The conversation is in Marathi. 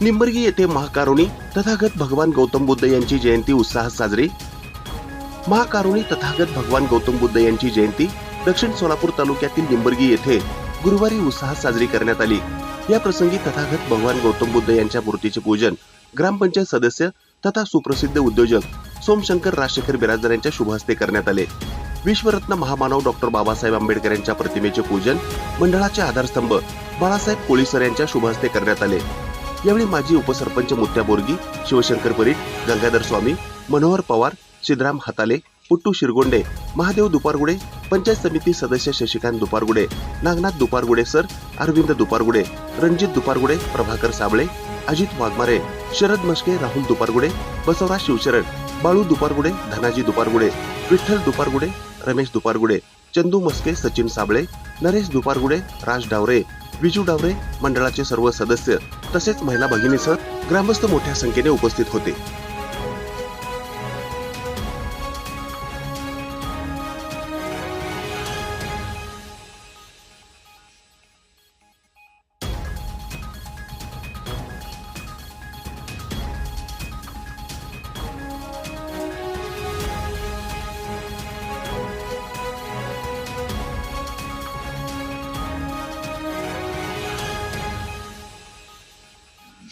निंबर्गी येथे महाकारुणी तथागत भगवान गौतम बुद्ध यांची जयंती उत्साहात साजरी. महाकारुणी तथागत भगवान गौतम बुद्ध यांची जयंती दक्षिण सोलापूर तालुक्यातील निंबर्गी येथे गुरुवारी उत्साहात साजरी करण्यात आली. या प्रसंगी तथागत भगवान गौतम बुद्ध यांच्या मूर्तीचे पूजन ग्रामपंचायत सदस्य तथा सुप्रसिद्ध उद्योजक सोमशंकर राजशेखर बिराजदार यांच्या शुभहस्ते करण्यात आले. विश्वरत्न महामानव डॉक्टर बाबासाहेब आंबेडकर यांच्या प्रतिमेचे पूजन मंडळाचे आधारस्तंभ बाळासाहेब कोळीसर यांच्या शुभहस्ते करण्यात आले. यावेळी माजी उपसरपंच मुत्या बोरगी शिवशंकर परीट गंगाधर स्वामी मनोहर पवार सिद्धराम हाताले पुट्टू शिरगोंडे महादेव दुपारगुडे पंचायत समिती सदस्य शशिकांत दुपारगुडे नागनाथ दुपारगुडे सर अरविंद दुपारगुडे रणजित दुपारगुडे प्रभाकर साबळे अजित वाघमारे शरद मस्के राहुल दुपारगुडे बसवराज शिवशरण बाळू दुपारगुडे धनाजी दुपारगुडे विठ्ठल दुपारगुडे रमेश दुपारगुडे चंदू मस्के सचिन साबळे नरेश दुपारगुडे राज डावरे विजू डावरे मंडळाचे सर्व सदस्य तसेच महिला भगिनीसह ग्रामस्थ मोठ्या संख्येने उपस्थित होते.